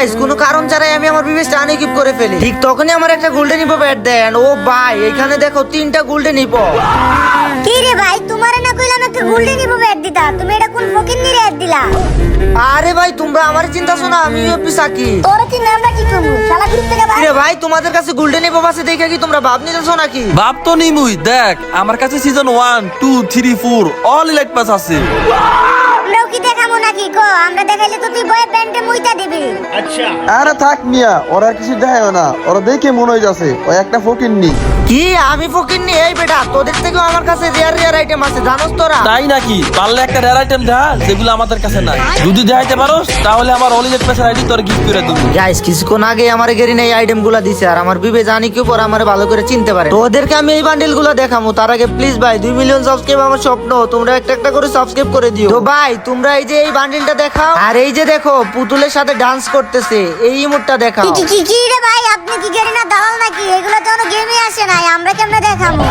Guys কোনো কারণ ছাড়াই আমি আমার বিবেচটা আনইকুইপ করে ফেলি। ঠিক তখনই আমার একটা গোল্ডেন ইপো ব্যাট দেন। ও ভাই এখানে দেখো তিনটা গোল্ডেন ইপো কি রে ভাই তোমারে না কইলাম একটা গোল্ডেন ইভো ব্যাট দিতা। তুমি এটা কোন ফকির নিরে অ্যাড দিলা? আরে ভাই তোমরা আমার চিন্তা শোনা আমি ইউপি সাকি তোর কি নামটা কি করব? শালা গ্রুপ থেকে ভাই। রে ভাই তোমাদের কাছে গোল্ডেন ইপো আছে দেখে কি তোমরা ভাব নিতেছো নাকি? ভাব তো নিমুই দেখ আমার কাছে season one two three four all elite pass আছে। আমরাও কি দেখাবো নাকি? কো আমরা দেখাইলে তো তুই বয়ে প্যান্টে মুইতা দিবি। আরে থাক মিয়া ওরা আর কিছু দেখায় না। ওরা দেখে মনে হয়ে যাচ্ছে ওই একটা ফকির নি কি? আমি ফকির নি এই বেটা তোদের থেকেও আমার কাছে রেয়ার রেয়ার আইটেম আছে জানোস তোরা? তাই নাকি? পারলে একটা রেয়ার আইটেম দেখা যেগুলো আমাদের কাছে নাই। যদি দেখাইতে পারোস তাহলে আমার পাসের আইডি তোর গিফট করে দেবো। গাইস কিছুক্ষণ আগে আমার গেরিন এই দিছে আর আমার বিবে জানি কি পর আমার ভালো করে চিনতে পারে। তো ওদেরকে আমি এই বান্ডিলগুলো দেখাবো তার আগে প্লিজ ভাই দুই মিলিয়ন সাবস্ক্রাইব আমার স্বপ্ন তোমরা একটা একটা করে সাবস্ক্রাইব করে দিও। তো ভাই তোমরা এই যে এই বান্ডিলটা দেখাও আর এই যে দেখো পুতুলের সাথে ডান্স করতেছে, এই ইমোটটা দেখাও। কি কি কি রে ভাই, আপনি কি গেরিনা দালাল নাকি? এগুলো তো কোনো গেমই আসে নাই, আমরা কেমনে দেখাবো?